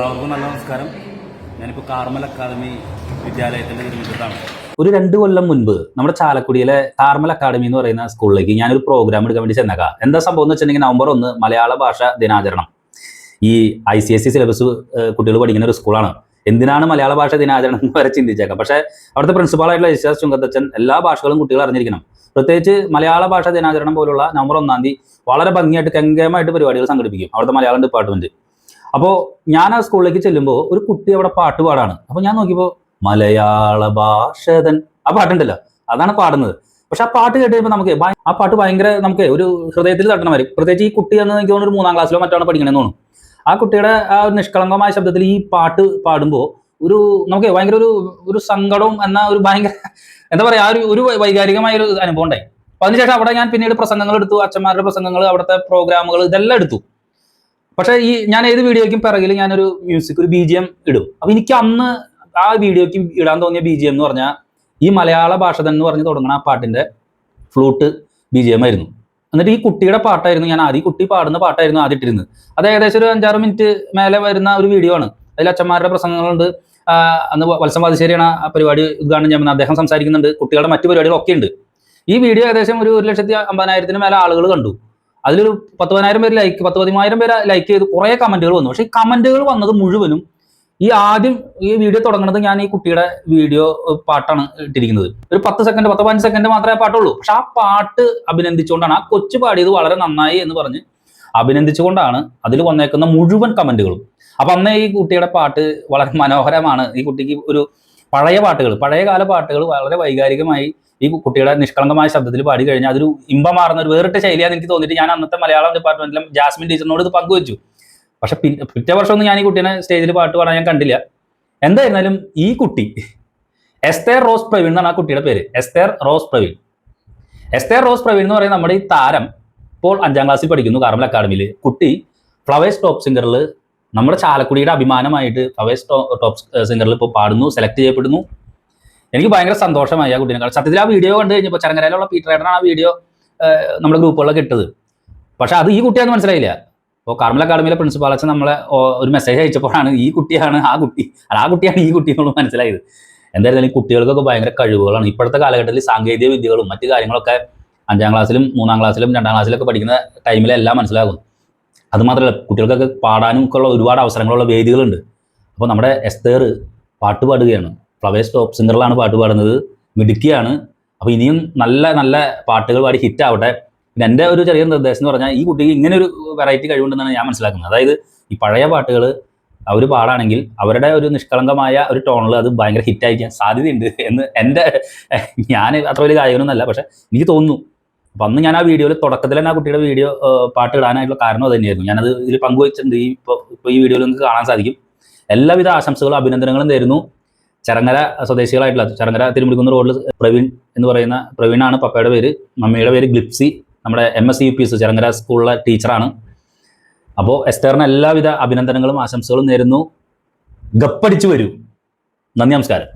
എല്ലാവർക്കും നല്ല നമസ്കാരം. ഞാനിപ്പോൾ കാർമൽ അക്കാദമി വിദ്യാലയത്തിന്റെ നിർമ്മിച്ചതാണ് ഒരു രണ്ട് കൊല്ലം മുൻപ് നമ്മുടെ ചാലക്കുടിയിലെ കാർമൽ അക്കാദമി എന്ന് പറയുന്ന സ്കൂളിലേക്ക് ഞാനൊരു പ്രോഗ്രാം എടുക്കാൻ വേണ്ടി ചെന്നേക്കാം എന്താ സംഭവം എന്ന് വെച്ചിട്ടുണ്ടെങ്കിൽ നവംബർ ഒന്ന് മലയാള ഭാഷ ദിനാചരണം. ഈ I C S C syllabus കുട്ടികൾ പഠിക്കുന്ന ഒരു സ്കൂളാണ് എന്തിനാണ് മലയാള ഭാഷ ദിനാചരണം എന്ന് വരെ ചിന്തിച്ചേക്കാം. പക്ഷേ അവിടുത്തെ പ്രിൻസിപ്പാളായിട്ടുള്ള യശ്വാസ് ചുങ്കത്തച്ഛൻ എല്ലാ ഭാഷകളും കുട്ടികൾ അറിഞ്ഞിരിക്കണം. പ്രത്യേകിച്ച് മലയാള ഭാഷ ദിനാചരണം പോലുള്ള നവംബർ ഒന്നാം തീയതി വളരെ ഭംഗിയായിട്ട് കെങ്കേമായിട്ട് പരിപാടികൾ സംഘടിപ്പിക്കും അവിടുത്തെ മലയാളം ഡിപ്പാർട്ട്മെന്റ് അപ്പോൾ ഞാൻ ആ സ്കൂളിലേക്ക് ചെല്ലുമ്പോൾ ഒരു കുട്ടി അവിടെ പാട്ട് പാടാണ്. അപ്പോൾ ഞാൻ നോക്കിയപ്പോൾ മലയാള ഭാഷതൻ. ആ പാട്ടുണ്ടല്ലോ. അതാണ് പാടുന്നത്. പക്ഷെ ആ പാട്ട് കേട്ട് കഴിയുമ്പോൾ നമുക്ക് ആ പാട്ട് ഭയങ്കര നമുക്ക് ഒരു ഹൃദയത്തിൽ തട്ടണ വരും. പ്രത്യേകിച്ച് ഈ കുട്ടി എന്ന് എനിക്ക് തോന്നുന്നു ഒരു മൂന്നാം ക്ലാസ്സിലോ മറ്റാണ് പഠിക്കണമെന്ന് തോന്നുന്നു. ആ കുട്ടിയുടെ ആ ഒരു നിഷ്കളങ്കമായ ശബ്ദത്തിൽ ഈ പാട്ട് പാടുമ്പോൾ ഒരു നമുക്ക് ഭയങ്കര ഒരു ഒരു സങ്കടവും എന്ന ഒരു ഭയങ്കര എന്താ പറയാ ആ ഒരു ഒരു വൈകാരികമായ ഒരു അനുഭവം ഉണ്ടായി. അതിനുശേഷം അവിടെ ഞാൻ പിന്നീട് പ്രസംഗങ്ങൾ എടുത്തു. അച്ഛന്മാരുടെ പ്രസംഗങ്ങൾ അവിടുത്തെ പ്രോഗ്രാമുകൾ ഇതെല്ലാം എടുത്തു. പക്ഷെ ഈ ഞാൻ ഏത് വീഡിയോയ്ക്കും പിറകിൽ ഞാനൊരു മ്യൂസിക് ഒരു ബി ജി എം ഇടും. അപ്പൊ എനിക്ക് അന്ന് ആ വീഡിയോയ്ക്ക് ഇടാൻ തോന്നിയ ബി ജി എം എന്ന് പറഞ്ഞാൽ ഈ മലയാള ഭാഷ തന്നെ പറഞ്ഞ് തുടങ്ങുന്ന ആ പാട്ടിന്റെ ഫ്ലൂട്ട് ബി ജി എം ആയിരുന്നു. എന്നിട്ട് ഈ കുട്ടിയുടെ പാട്ടായിരുന്നു ഞാൻ ആദ്യം കുട്ടി പാടുന്ന പാട്ടായിരുന്നു ആദ്യം ഇട്ടിരുന്നത്. അത് ഏകദേശം ഒരു അഞ്ചാറ് മിനിറ്റ് മേലെ വരുന്ന ഒരു വീഡിയോ ആണ്. അതിൽ അച്ഛന്മാരുടെ പ്രസംഗങ്ങളുണ്ട്. അന്ന് വത്സം വാദിശ്ശേരിയാണ് ആ പരിപാടി ഉദ്ഘാടനം ചെയ്യുന്നത് അദ്ദേഹം സംസാരിക്കുന്നുണ്ട്. കുട്ടികളുടെ മറ്റു പരിപാടികളൊക്കെ ഉണ്ട് ഈ വീഡിയോ ഏകദേശം ഒരു ഒരു ലക്ഷത്തി അമ്പതിനായിരത്തിന് മേലെ ആളുകൾ കണ്ടു. അതിലൊരു പത്ത് പതിനായിരം പേര് ലൈക്ക് പത്ത് പതിമായിരം പേര് ലൈക്ക് ചെയ്ത് കുറേ കമന്റുകൾ വന്നു. പക്ഷേ ഈ കമന്റുകൾ വന്നത് മുഴുവനും ഈ ആദ്യം ഈ വീഡിയോ തുടങ്ങുന്നത് ഞാൻ ഈ കുട്ടിയുടെ വീഡിയോ പാട്ടാണ് ഇട്ടിരിക്കുന്നത്. ഒരു പത്ത് സെക്കൻഡ് പത്ത് പതിനഞ്ച് സെക്കൻഡ് മാത്രമേ പാട്ടുള്ളൂ പക്ഷെ ആ പാട്ട് അഭിനന്ദിച്ചുകൊണ്ടാണ് ആ കൊച്ചു പാടിയത് വളരെ നന്നായി എന്ന് പറഞ്ഞ് അഭിനന്ദിച്ചുകൊണ്ടാണ് അതിൽ വന്നേക്കുന്ന മുഴുവൻ കമന്റുകളും. അപ്പൊ അന്നേ ഈ കുട്ടിയുടെ പാട്ട് വളരെ മനോഹരമാണ്. ഈ കുട്ടിക്ക് ഒരു പഴയ പാട്ടുകൾ പഴയ കാല പാട്ടുകൾ വളരെ വൈകാരികമായി ഈ കുട്ടിയുടെ നിഷ്കളങ്കമായ ശബ്ദത്തിൽ പാടി കഴിഞ്ഞാൽ അതൊരു ഇമ്പമാർന്ന ഒരു വേറിട്ട ശൈലിയാന്ന് എനിക്ക് തോന്നിയിട്ട് ഞാൻ അന്നത്തെ മലയാളം ഡിപ്പാർട്ട്മെന്റിലും ജാസ്മിൻ ടീച്ചറിനോട് ഇത് പങ്കുവച്ചു. പക്ഷെ പിന്നെ പിറ്റേ വർഷമൊന്നും ഞാൻ ഈ കുട്ടീനെ സ്റ്റേജിൽ പാട്ട് പാടാൻ ഞാൻ കണ്ടില്ല. എന്തായിരുന്നാലും ഈ കുട്ടി എസ്തേർ റോസ് പ്രവീൺ എന്നാണ് ആ കുട്ടിയുടെ പേര്. Esther Rose Praveen. Esther Rose Praveen എന്ന് പറയുന്ന നമ്മുടെ ഈ താരം ഇപ്പോൾ അഞ്ചാം ക്ലാസ്സിൽ പഠിക്കുന്നു കാർമൽ അക്കാഡമിയിൽ കുട്ടി ഫ്ലവേഴ്സ് ടോപ്പ് സിംഗറിൽ നമ്മുടെ ചാലക്കുടിയുടെ അഭിമാനമായിട്ട് ഫ്ലവേഴ്സ് ടോപ്പ് സിംഗറിൽ ഇപ്പോൾ പാടുന്നു സെലക്ട് ചെയ്യപ്പെടുന്നു. എനിക്ക് ഭയങ്കര സന്തോഷമായി ആ കുട്ടീനെ കാരണം സത്യത്തിൽ ആ വീഡിയോ കണ്ടു കഴിഞ്ഞപ്പോൾ ചരങ്ങരയിലുള്ള പീറ്റർ ഏട്ടനാണ് ആ വീഡിയോ നമ്മുടെ ഗ്രൂപ്പുകളിലൊക്കെ ഇട്ടത്. പക്ഷെ അത് ഈ കുട്ടിയാന്ന് മനസ്സിലായില്ല. അപ്പോൾ കാർമൽ അക്കാഡമിയിലെ പ്രിൻസിപ്പാൾ അച്ഛൻ നമ്മളെ ഒരു മെസ്സേജ് അയച്ചപ്പോഴാണ് ഈ കുട്ടിയാണ് ആ കുട്ടി അല്ല ആ കുട്ടിയാണ് ഈ കുട്ടി എന്നുള്ളത് മനസ്സിലായത്. എന്തായാലും ഈ കുട്ടികൾക്കൊക്കെ ഭയങ്കര കഴിവുകളാണ്. ഇപ്പോഴത്തെ കാലഘട്ടത്തിൽ സാങ്കേതിക വിദ്യകളും മറ്റു കാര്യങ്ങളൊക്കെ അഞ്ചാം ക്ലാസ്സിലും മൂന്നാം ക്ലാസ്സിലും രണ്ടാം ക്ലാസ്സിലൊക്കെ പഠിക്കുന്ന ടൈമിലെല്ലാം മനസ്സിലാകും അത് മാത്രമല്ല കുട്ടികൾക്കൊക്കെ പാടാനും ഒക്കെ ഉള്ള ഒരുപാട് അവസരങ്ങളുള്ള വേദികളുണ്ട്. അപ്പോൾ നമ്മുടെ എസ്തേർ പാട്ട് പാടുകയാണ്. ഫ്ലവേഴ്സ് ടോപ്പ് സിംഗറിലാണ് പാട്ട് പാടുന്നത്. മിടുക്കിയാണ്. അപ്പോൾ ഇനിയും നല്ല നല്ല പാട്ടുകൾ പാടി ഹിറ്റ് ആവട്ടെ. പിന്നെ എന്റെ ഒരു ചെറിയ നിർദ്ദേശം എന്ന് പറഞ്ഞാൽ ഈ കുട്ടിക്ക് ഇങ്ങനെ ഒരു വെറൈറ്റി കഴിവുണ്ടെന്നാണ് ഞാൻ മനസ്സിലാക്കുന്നത്. അതായത് ഈ പഴയ പാട്ടുകൾ അവർ പാടാണെങ്കിൽ അവരുടെ ഒരു നിഷ്കളങ്കമായ ഒരു ടോണിൽ അത് ഭയങ്കര ഹിറ്റായിരിക്കാൻ സാധ്യതയുണ്ട് എന്ന് എന്റെ ഞാൻ അത്ര വലിയ ഗായകനൊന്നല്ല പക്ഷേ എനിക്ക് തോന്നുന്നു അപ്പം അന്ന് ഞാൻ ആ വീഡിയോയിൽ തുടക്കത്തിൽ തന്നെ ആ കുട്ടിയുടെ വീഡിയോ പാട്ട് ഇടാനായിട്ടുള്ള കാരണം അത് തന്നെയായിരുന്നു. ഞാനത് ഇതിൽ പങ്കുവച്ചിട്ടുണ്ട്. ഈ ഇപ്പോൾ ഇപ്പോൾ ഈ വീഡിയോയിൽ നിങ്ങൾക്ക് കാണാൻ സാധിക്കും. എല്ലാവിധ ആശംസകളും അഭിനന്ദനങ്ങളും തരുന്നു. ചരങ്ങര സ്വദേശികളായിട്ടുള്ള ചരങ്ങര തിരുമുടിക്കുന്ന റോഡിൽ പ്രവീൺ എന്ന് പറയുന്ന പ്രവീണാണ് പപ്പയുടെ പേര്. മമ്മിയുടെ പേര് ഗ്ലിപ്സി. നമ്മുടെ M S U P S Charangara സ്കൂളിലെ ടീച്ചറാണ്. അപ്പോൾ എസ്തേറിന് എല്ലാവിധ അഭിനന്ദനങ്ങളും ആശംസകളും നേരുന്നു. ഗപ്പടിച്ചു വരൂ. നന്ദി നമസ്കാരം.